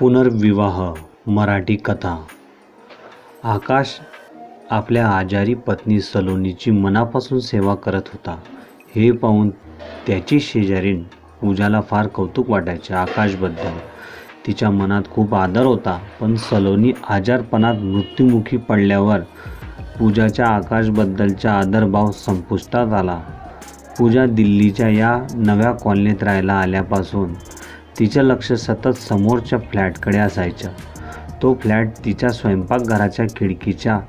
पुनर्विवाह मराठी कथा. आकाश आपल्या आजारी पत्नी सलोनीची मनापासून सेवा करत होता. हे पाहून त्याची शेजारीण पूजाला फार कौतुक वाटायचे आकाशबद्दल. तिच्या मनात खूप आदर होता पण सलोनी आजारपणात मृत्युमुखी पडल्यावर पूजाच्या आकाशबद्दलचा आदरभाव संपुष्टात आला. पूजा दिल्लीच्या या नव्या कॉलनीत राहायला आल्यापासून तिचं लक्ष सतत समोरच्या फ्लॅटकडे असायचं. तो फ्लॅट तिच्या स्वयंपाकघराच्या खिडकीच्या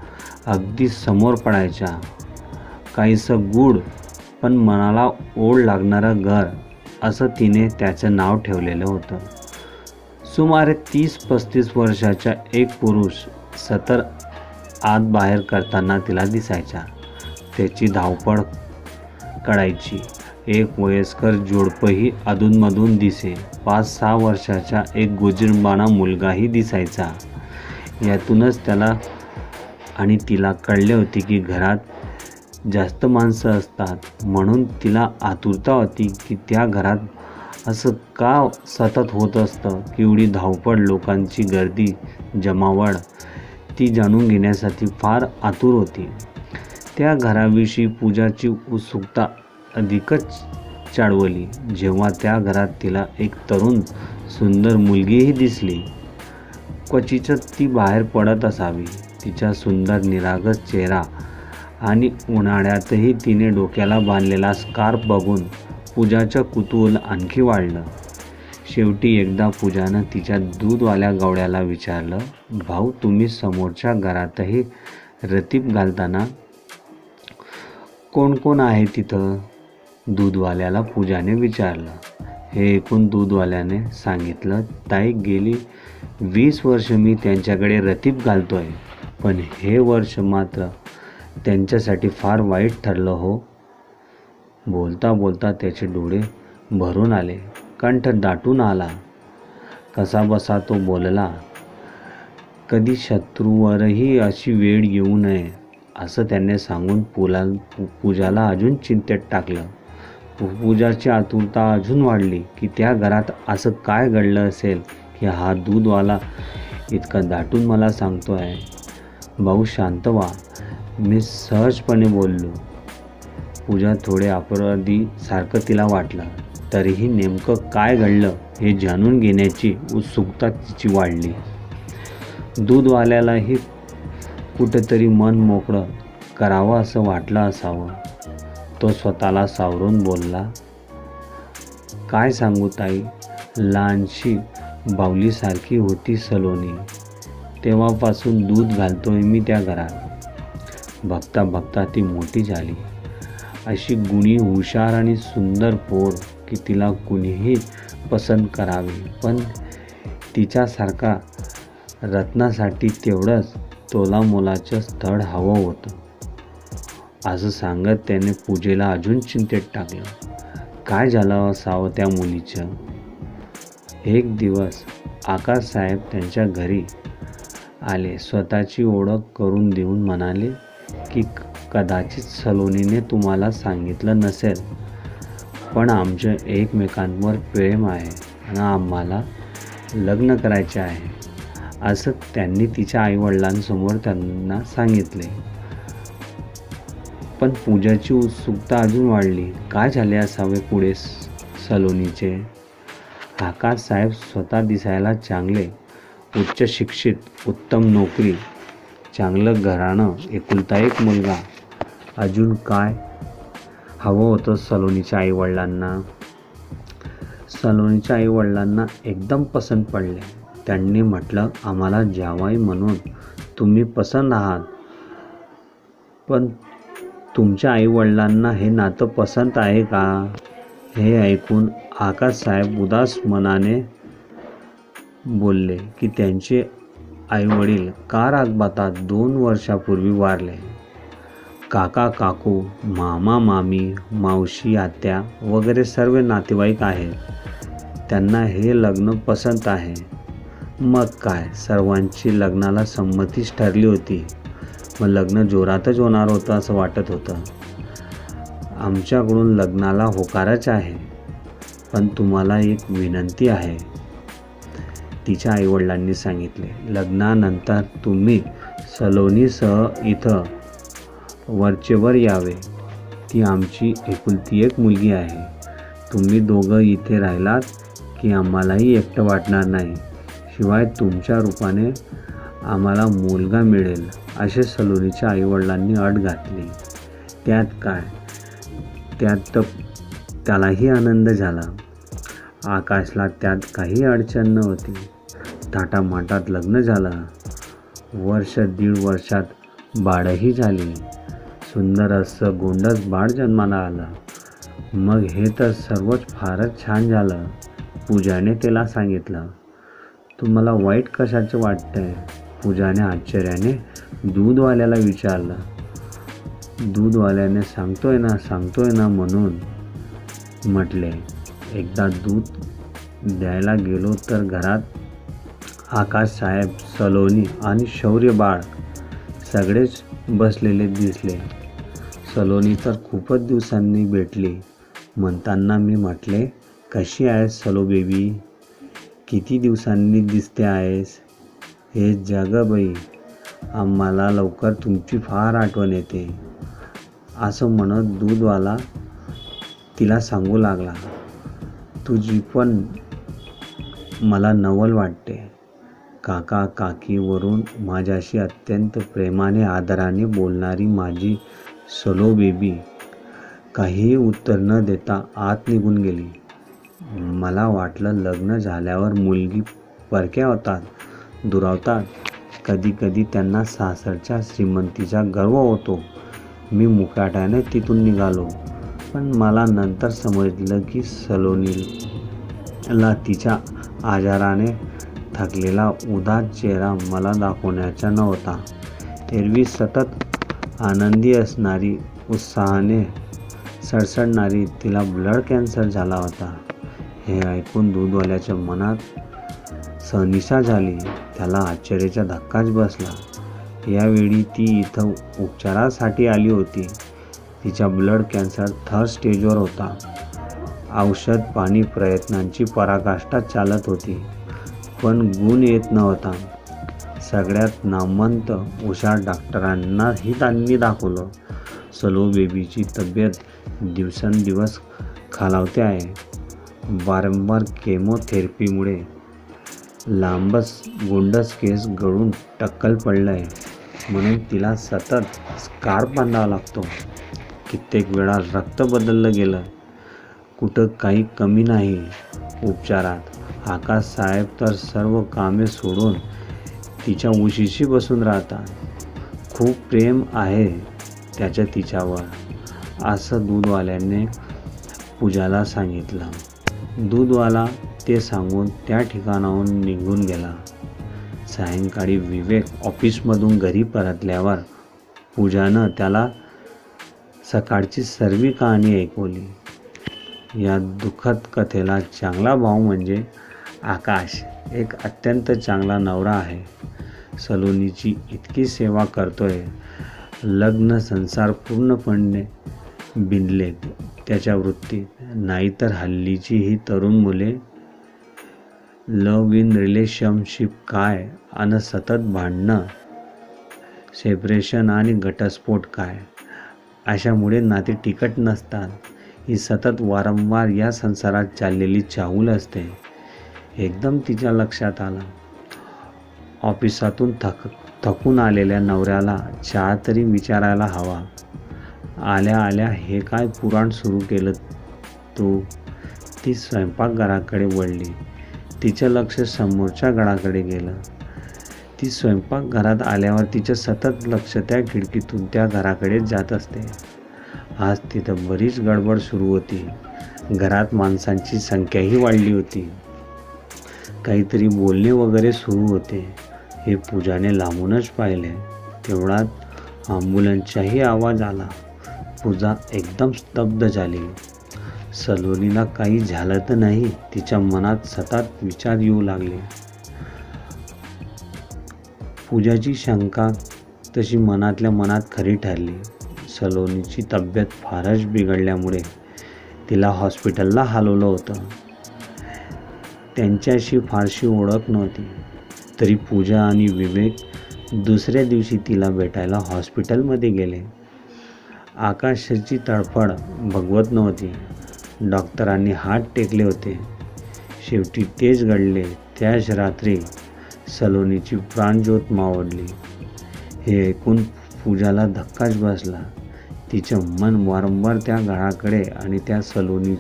अगदी समोर पडायच्या काहीसं गूढ पण मनाला ओढ लागणारं घर असं तिने त्याचं नाव ठेवलेलं होतं. सुमारे तीस पस्तीस वर्षाचा एक पुरुष सतर आत बाहेर करताना तिला दिसायचा. त्याची धावपळ कळायची. एक वयस्कर जोडपंही अधूनमधून दिसे. पाच सहा वर्षाचा एक गोजिरबाणा मुलगाही दिसायचा. यातूनच त्याला आणि तिला कळले होते की घरात जास्त माणसं असतात. म्हणून तिला आतुरता होती की त्या घरात असं का सतत होत असतं? की एवढी धावपळ लोकांची गर्दी जमावड ती जाणून घेण्यासाठी फार आतुर होती. त्या घराविषयी पूजाची उत्सुकता अधिकच चाळवली. जेव्हा त्या घरात तिला एक तरुण सुंदर मुलगीही दिसली. क्वचितच ती बाहेर पडत असावी. तिचा सुंदर निरागस चेहरा आणि उन्हाळ्यातही तिने डोक्याला बांधलेला स्कार्फ बघून पूजाचं कुतूहल आणखी वाढलं. शेवटी एकदा पूजानं तिच्या दूधवाल्या गवड्याला विचारलं भाऊ तुम्ही समोरच्या घरातही रतीब घालताना कोण कोण आहे तिथं? दूधवाल्याला पूजाने विचारलं. हे ऐकून दूधवाल्याने सांगितलं ताई गेली वीस वर्ष मी त्यांच्याकडे रतीब आहे पण हे वर्ष मात्र त्यांच्यासाठी फार वाईट ठरलं हो. बोलता बोलता त्याचे डोळे भरून आले. कंठ दाटून आला. कसा बसा तो बोलला कधी शत्रूवरही अशी वेळ येऊ नये असं त्याने सांगून पुला पू पूजाला अजून चिंतेत टाकलं. पूजाची आतुरता अजून वाढली की त्या घरात असं काय घडलं असेल की हा दूधवाला इतका दाटून मला सांगतो आहे भाऊ शांत व्हा. मी सहजपणे बोललो. पूजा थोडे अपराधी सारखं तिला वाटलं. तरीही नेमकं काय घडलं हे जाणून घेण्याची उत्सुकता तिची वाढली. दूधवाल्यालाही कुठेतरी मन मोकळं करावं असं वाटलं असावं. तो स्वतःला सावरून बोलला काय सांगू ताई लहानशी बावलीसारखी होती सलोनी. तेव्हापासून दूध घालतोय मी त्या घरात. बघता बघता ती मोठी झाली. अशी गुणी हुशार आणि सुंदर पोर की तिला कुणीही पसंत करावे. पण तिच्यासारखा रत्नासाठी तेवढंच तोलामोलाचं स्थळ हवं होतं. असं सांगत त्याने पूजेला अजून चिंतेत टाकलं. काय झालं असावं त्या मुलीचं? एक दिवस आकाशसाहेब त्यांच्या घरी आले. स्वतःची ओळख करून देऊन म्हणाले की कदाचित सलोनीने तुम्हाला सांगितलं नसेल पण आमचं एकमेकांवर प्रेम आहे आणि आम्हाला लग्न करायचे आहे असं त्यांनी तिच्या आईवडिलांसमोर त्यांना सांगितले. पण पूजाची उत्सुकता अजून वाढली. काय झाले असावे पुढे स- सलोनीचे? आकाश साहेब स्वतः दिसायला चांगले. उच्च शिक्षित उत्तम नोकरी. चांगलं घराणं एकुलता एक मुलगा. अजून काय? हवं होतं सलोनीच्या आईवडिलांना. सलोनीच्या आईवडिलांना एकदम पसंत पडले. त्यांनी म्हटलं आम्हाला जावाई म्हणून तुम्ही पसंत आहात. पण तुमच्या आईवडिलांना हे नातं पसंत आहे का? हे ऐकून आकाशसाहेब उदास मनाने बोलले की त्यांचे आईवडील कार अपघातात दोन वर्षापूर्वी वारले? काका काकू मामा मामी मावशी आत्या वगैरे सर्व नातेवाईक आहेत. त्यांना हे लग्न पसंत आहे. मग काय? सर्वांची लग्नाला संमतीच ठरली होती. मग लग्न जोरातच होणार होतं असं वाटत होतं. आमच्याकडून लग्नाला होकारच आहे पण तुम्हाला एक विनंती आहे. तिच्या आईवडिलांनी सांगितले लग्नानंतर तुम्ही सलोनीसह इथं वरचेवर यावे. ती आमची एकुलती एक मुलगी आहे. तुम्ही दोघं इथे राहिलात की आम्हालाही एकटं वाटणार नाही. शिवाय तुमच्या रूपाने आम्हाला मुलगा मिळेल. असे सलोनीच्या आईवडिलांनी अट घातली. त्यात काय? त्यात तर त्यालाही आनंद झाला. आकाशला त्यात काही अडचण नव्हती. थाटामाटात लग्न झालं. वर्ष दीड वर्षात बाळही झाली. सुंदर असं गोंडस बाळ जन्माला आलं. मग हे तर सर्वच फारच छान झालं. पूजाने त्याला सांगितलं तुम्हाला वाईट कशाचं वाटतं आहे पूजाने आश्चर्याने दूधवाल्याला विचारलं दूधवाल्याने सांगतोय ना सांगतोय ना म्हणून म्हटले एकदा दूध द्यायला गेलो तर घरात आकाश साहेब सलोनी आणि शौर्य बाळ सगळेच बसलेले दिसले. सलोनी तर खूपच दिवसांनी भेटली. म्हणताना मी म्हटले कशी आहेस सलो बेबी? किती दिवसांनी दिसते आहेस? हे जग बाई आम्हाला लवकर तुमची फार आठवण येते. असं म्हणत दूधवाला तिला सांगू लागला. तुझी पण मला नवल वाटते. काका काकीवरून माझ्याशी अत्यंत प्रेमाने आदराने बोलणारी माझी सलो बेबी काहीही उत्तर न देता आत निघून गेली. मला वाटलं लग्न झाल्यावर मुलगी परक्या होतात. दुरावतात. कधीकधी त्यांना सासरच्या श्रीमंतीचा गर्व होतो. मी मुकाट्याने तिथून निघालो. पण मला नंतर समजलं की सलोनीला तिच्या आजाराने थकलेला उदास चेहरा मला दाखवण्याचा नव्हता. एरवी सतत आनंदी असणारी उत्साहाने सडसडणारी तिला ब्लड कॅन्सर झाला होता. हे ऐकून दूधवाल्याच्या मनात सहनिशा झाली त्याला आश्चर्याचा धक्काच बसला. यावेळी ती इथं उपचारासाठी आली होती. तिचा ब्लड कॅन्सर थर्ड स्टेजवर होता. औषध पाणी प्रयत्नांची पराकाष्ठा चालत होती पण गुण येत नव्हता. सगळ्यात नामवंत हुशार डॉक्टरांनाही त्यांनी दाखवलं. सलो बेबीची तब्येत दिवसेंदिवस खालावते आहे. वारंवार केमोथेरपीमुळे लांबच गोंडस केस गळून टक्कल पडलं आहे म्हणून तिला सतत स्कार्फ बांधावा लागतो. कित्येक वेळा रक्त बदललं गेलं. कुठं काही कमी नाही उपचारात. आकाश साहेब तर सर्व कामे सोडून तिच्या उशीशी बसून राहतात. खूप प्रेम आहे त्याच्या तिच्यावर असं दूधवाल्याने पूजाला सांगितलं. दूधवाला ते सांगून त्या ठिकाणाहून निघून गेला. सायंकाळी विवेक ऑफिसमधून घरी परतल्यावर पूजानं त्याला सकाळची सर्व कहाणी ऐकवली. या दुःखद कथेला चांगला भाव म्हणजे आकाश एक अत्यंत चांगला नवरा आहे. सलोनीची इतकी सेवा करतोय. लग्न संसार पूर्णपणे बिनलेत. त्याच्या वृत्तीत नाहीतर हल्लीची ही तरुण मुले लव इन रिलेशनशिप काय आणि सतत भांडणं सेपरेशन आणि घटस्फोट काय अशामुळे नाते टिकट नसतात. ही सतत वारंवार या संसारात चाललेली चाहूल असते. एकदम तिच्या लक्षात आलं. ऑफिसातून थक थकून आलेल्या नवऱ्याला चहा तरी विचारायला हवा. आल्या आल्या हे काय पुराण सुरू केलं तू? ती स्वयंपाकघराकडे वळली. तिचं लक्ष समोरच्या घराकडे गेलं. ती स्वयंपाकघरात आल्यावर तिचं सतत लक्ष त्या खिडकीतून त्या घराकडे जात असते. आज तिथं बरीच गडबड सुरू होती. घरात माणसांची संख्याही वाढली होती. काहीतरी बोलणे वगैरे सुरू होते. हे पूजाने लांबूनच पाहिले. तेवढ्यात ॲम्ब्युलन्सचाही आवाज आला. पूजा एकदम स्तब्ध झाली. सलोनीला काही झालं तर नाही तिच्या मनात सतत विचार येऊ लागले. पूजाची शंका तशी मनातल्या मनात खरी ठरली. सलोनीची तब्येत फारच बिघडल्यामुळे तिला हॉस्पिटलला हलवलं होतं. त्यांच्याशी फारशी ओळख नव्हती. तरी पूजा आणि विवेक दुसऱ्या दिवशी तिला भेटायला हॉस्पिटलमध्ये गेले. आकाशाची तडफड भगवत नव्हती. डॉक्टरांनी हात टेकले होते. शेवटी तेच घडले त्याच रात्री सलोनीची प्राणज्योत मावडली. हे ऐकून पूजाला धक्काच बसला. तिचं मन वारंवार त्या घराकडे आणि त्या सलोनी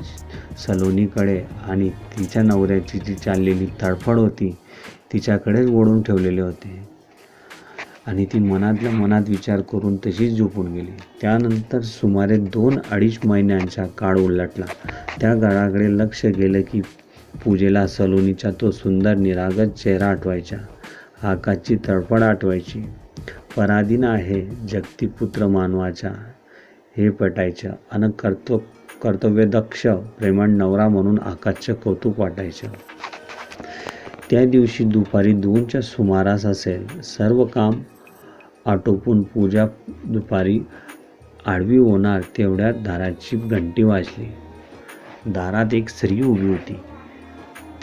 सलोनीकडे आणि तिच्या नवऱ्याची जी चाललेली तडफड होती तिच्याकडेच ओढून ठेवलेले होते. आणि ती मनातल्या मनात विचार करून तशीच झोपून गेली. त्यानंतर सुमारे दोन अडीच महिन्यांचा काळ उलटला. त्या काळाकडे लक्ष गेलं की पूजेला सलोनीचा तो सुंदर निरागत चेहरा आठवायचा. आकाशची तडफड आठवायची. पराधीन आहे जगतीपुत्र मानवाचा. हे पटायचं. आणि कर्तव्य कर्तव्यदक्ष प्रेमळ नवरा म्हणून आकाशचं कौतुक वाटायचं. त्या दिवशी दुपारी दोनच्या सुमारास असेल. सर्व काम आटोपून पूजा दुपारी आडवी होणार तेवढ्यात दाराची घंटी वाजली. दारात एक स्त्री उभी होती.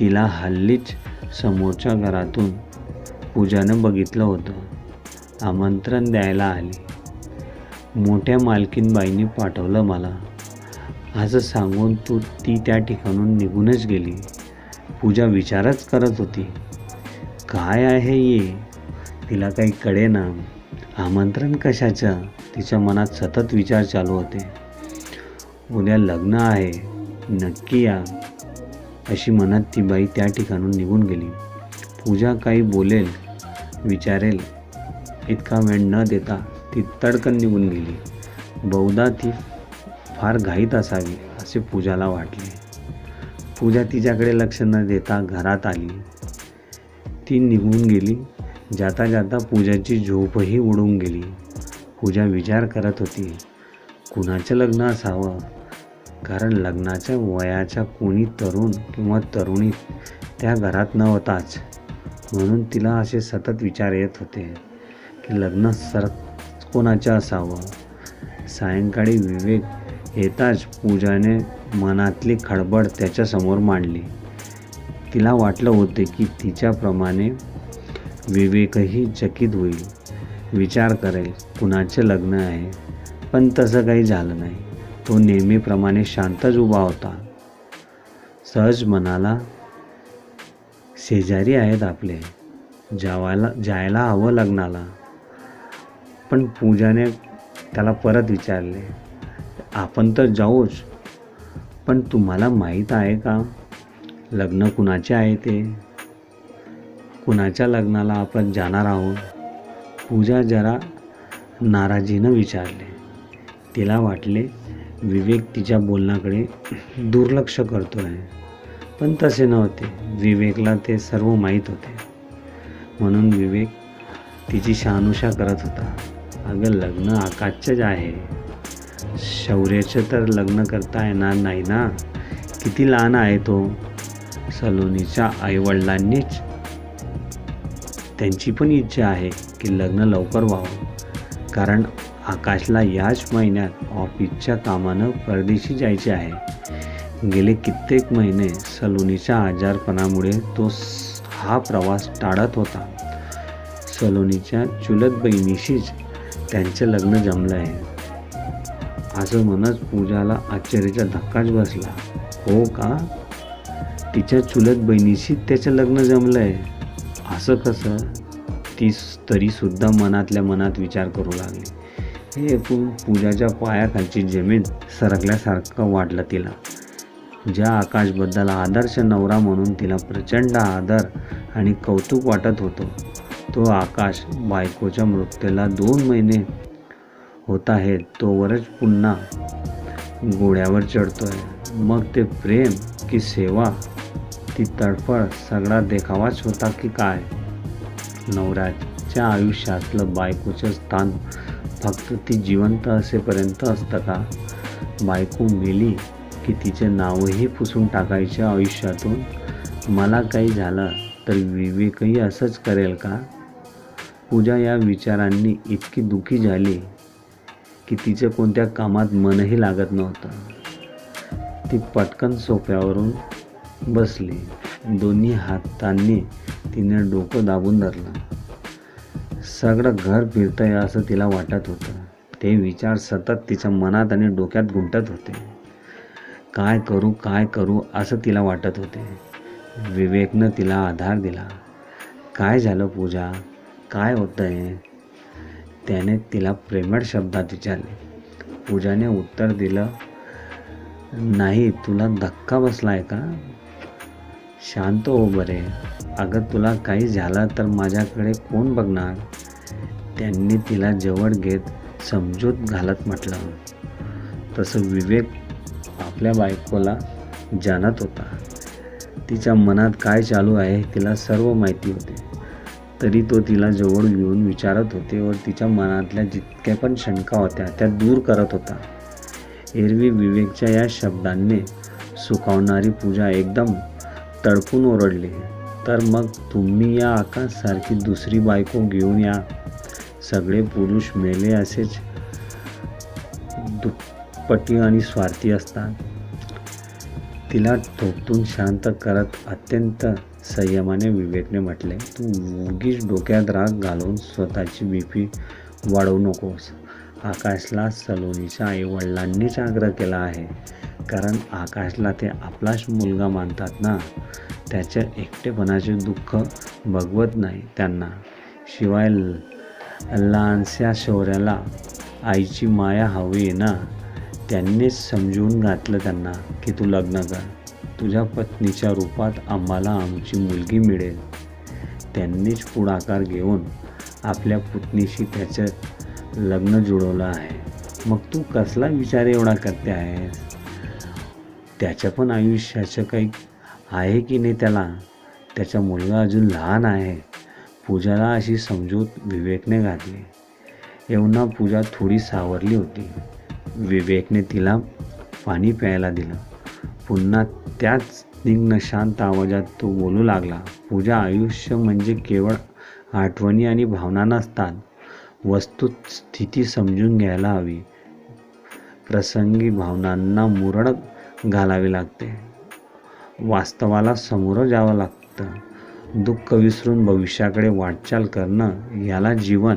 तिला हल्लीच समोरच्या घरातून पूजानं बघितलं होतं. आमंत्रण द्यायला आली. मोठ्या मालकीनबाईंनी पाठवलं मला. असं सांगून तू ती त्या ठिकाणून निघूनच गेली. पूजा विचारच करत होती. काय आहे ये? तिला काही कळेना. आमंत्रण कशाचं? तिच्या मनात सतत विचार चालू होते. उद्या लग्न आहे. नक्की या. अशी मनात ती बाई त्या ठिकाणून निघून गेली. पूजा काही बोलेल विचारेल. इतका वेळ न देता ती तडकन निघून गेली. बहुधा ती फार घाईत असावी असे पूजाला वाटले. पूजा तिच्याकडे लक्ष न देता घरात आली. ती निघून गेली. जाता जाता पूजाची झोपही उडून गेली. पूजा विचार करत होती कुणाचं लग्न असावं? कारण लग्नाच्या वयाच्या कोणी तरुण किंवा तरुणी त्या घरात नव्हताच. म्हणून तिला असे सतत विचार येत होते की लग्न सर कोणाचं असावं? सायंकाळी विवेक येताच पूजाने मनातली खडबड त्याच्यासमोर मांडली. तिला वाटलं होते की तिच्याप्रमाणे विवेकही चकित होईल. विचार करेल कुणाचे लग्न आहे? पण तसं काही झालं नाही. तो नेहमीप्रमाणे शांतच उभा होता. सहज म्हणाला शेजारी आहेत आपले. जावायला जायला हवं लग्नाला. पण पूजाने त्याला परत विचारले आपण तर जाऊच. पण तुम्हाला माहीत आहे का? लग्न कुणाचे आहे ते? कुणाच्या लग्नाला आपण जाणार आहोत? पूजा जरा नाराजीनं विचारले. तिला वाटले विवेक तिच्या बोलण्याकडे दुर्लक्ष करतो आहे पण तसे नव्हते. विवेकला ते सर्व माहीत होते. म्हणून विवेक तिची शहानुषा करत होता. अगं लग्न आकाशचंच आहे. शौर्याचं तर लग्न करता येणार नाही ना? किती लहान आहे तो. सलोनीच्या आईवडिलांनीच त्यांची पण इच्छा आहे की लग्न लवकर व्हावं. कारण आकाशला याच महिन्यात ऑफिसच्या कामानं परदेशी जायचे आहे. गेले कित्येक महिने सलोनीच्या आजारपणामुळे तो हा प्रवास टाळत होता. सलोनीच्या चुलत बहिणीशीच त्यांचं लग्न जमलं आहे असं म्हणत पूजाला आश्चर्याचा धक्काच बसला. हो का? तिच्या चुलत बहिणीशी त्याचं लग्न जमलं आहे असं कसं ती तरीसुद्धा मनातल्या मनात विचार करू लागली. हे ऐकून पूजाच्या पायाखालची जमीन सरकल्यासारखं वाटलं तिला. ज्या आकाशबद्दल आदर्श नवरा म्हणून तिला प्रचंड आदर आणि कौतुक वाटत होतो तो आकाश बायकोच्या मृत्यूला दोन महिने होत आहेत तोवरच पुन्हा घोड्यावर चढतोय. मग ते प्रेम की सेवा ती तडफड सगळा देखावाच होता की काय? नवऱ्याच्या आयुष्यातलं बायकोचं स्थान फक्त ती जिवंत असेपर्यंत असतं का? बायको मेली की तिचे नावही पुसून टाकायचे आयुष्यातून? मला काही झालं तर विवेकही असंच करेल का? पूजा या विचारांनी इतकी दुःखी झाली की तिचं कोणत्या कामात मनही लागत नव्हतं. ती पटकन सोफ्यावरून बसली. दोन्ही हातांनी तिने डोकं दाबून धरलं. सगळं घर फिरतंय असं तिला वाटत होतं. ते विचार सतत तिच्या मनात आणि डोक्यात गुंटत होते. काय करू काय करू असं तिला वाटत होते. विवेकनं तिला आधार दिला. काय झालं पूजा? काय होतंय? त्याने तिला प्रेमळ शब्दात विचारले. पूजाने उत्तर दिलं नाही तुला धक्का बसला आहे का? शांत हो बरे. अगं तुला काही झाला तर माझ्याकडे कोण बघणार? त्यांनी तिला जवळ घेत समजूत घालत म्हटलं. तसं विवेक आपल्या बायकोला जाणत होता. तिच्या मनात काय चालू आहे तिला सर्व माहिती होते. तरी तो तिला जवळ येऊन विचारत होते व तिच्या मनातल्या जितक्या पण शंका होत्या त्या दूर करत होता. एरवी विवेकच्या या शब्दांनी सुखावणारी पूजा एकदम तडकून ओरडले. तर मग तुम्ही या आकाशसारखी दुसरी बायको घेऊन या. सगळे पुरुष मेले असेच दुप्पटी आणि स्वार्थी असतात. तिला ठोकतून शांत करत अत्यंत संयमाने विवेकने म्हटले तू उगीच डोक्यात राग घालून स्वतःची बीपी वाढवू नकोस. आकाशला सलोनीच्या आईवडिलांनीच आग्रह केला आहे. कारण आकाशला ते आपलाच मुलगा मानतात ना? त्याच्या एकटेपणाचे दुःख बघवत नाही त्यांना. शिवाय लहानशा शौर्याला आईची माया हवी ना? त्यांनीच समजून घातलं त्यांना की तू लग्न कर. तुझ्या पत्नीच्या रूपात आम्हाला आमची मुलगी मिळेल. त्यांनीच पुढाकार घेऊन आपल्या पुतणीशी त्याचं लग्न जुळवलं आहे. मग तू कसला विचार एवढा करते आहेस? त्याच्या पण आयुष्याचं काही आहे की नाही त्याला? त्याचा मुलगा अजून लहान आहे. पूजाला अशी समजूत विवेकने घातली. एवढा पूजा थोडी सावरली होती. विवेकने तिला पाणी प्यायला दिलं. पुन्हा त्याच निघ्न शांत आवाजात तो बोलू लागला पूजा आयुष्य म्हणजे केवळ आठवणी आणि भावना नसतात. वस्तुस्थिती समजून घ्यायला हवी. प्रसंगी भावनांना मुरड घालावी लागते. वास्तवाला समोरं जावं लागतं. दुःख विसरून भविष्याकडे वाटचाल करणं याला जीवन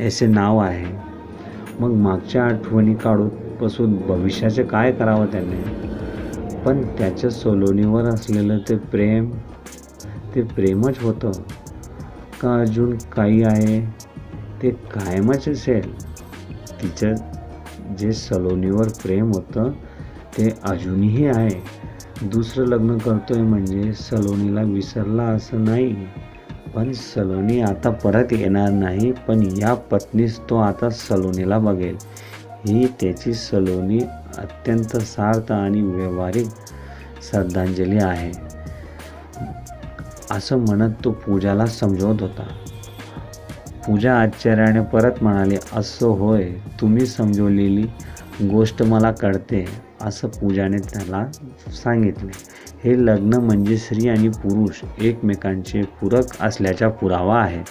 असे नाव आहे. मग मागच्या आठवणी काढून पासून भविष्याचे काय करावं त्याने? पण त्याच्या सोलोनीवर असलेलं ते प्रेम ते प्रेमच होतं. का अजून काही आहे? ते कायमच असेल. तिचं जे सलोनीवर प्रेम होतं ते अजूनही आहे. दुसरं लग्न करतोय म्हणजे सलोनीला विसरला असं नाही. पण सलोनी आता परत येणार नाही पण या पत्नीस तो आता सलोनीला बघेल. ही त्याची सलोनी अत्यंत सार्थ आणि व्यावहारिक श्रद्धांजली आहे. असं म्हणत तो पूजाला समजवत होता. पूजा आश्चर्याने परत म्हणाली असं होय तुम्ही समजवलेली गोष्ट मला कळते असं पूजाने त्याला सांगितले. हे लग्न म्हणजे स्त्री आणि पुरुष एकमेकांचे पूरक असल्याचा पुरावा आहे.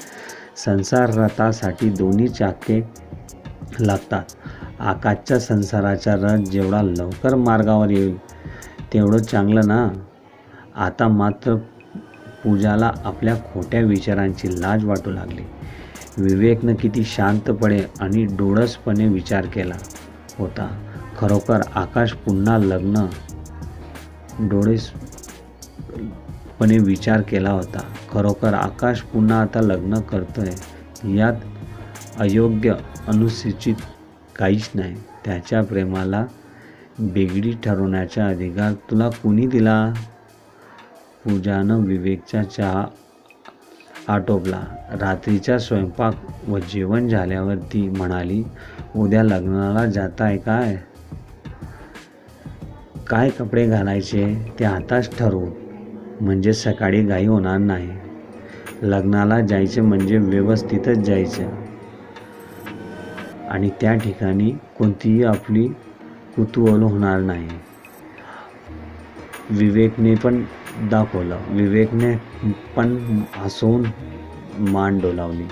संसार रथासाठी दोन्ही चाके लागतात. आकाशच्या संसाराचा रथ जेवढा लवकर मार्गावर येईल तेवढं चांगलं ना? आता मात्र पूजाला आपल्या खोट्या विचारांची लाज वाटू लागली. विवेकनं किती शांतपणे आणि डोळसपणे विचार केला होता. खरोखर आकाश पुन्हा लग्न डोळेसपणे विचार केला होता. खरोखर आकाश पुन्हा आता लग्न करतोय यात अयोग्य अनुसूचित काहीच नाही. त्याच्या प्रेमाला बेगडी ठरवण्याचा अधिकार तुला कुणी दिला? पूजानं विवेकचा चहा आटोपला रात्रीचा स्वयंपाक व जेवण झाल्यावर ती म्हणाली उद्या लग्नाला जाताय काय? काय कपडे घालायचे ते आताच ठरवू. म्हणजे सकाळी घाई होणार नाही. लग्नाला जायचे म्हणजे व्यवस्थितच जायचं. आणि त्या ठिकाणी कोणतीही आपली कुतूहल होणार नाही. विवेकने पण दाखवलं. विवेकने पण हसवून मान डोलावली.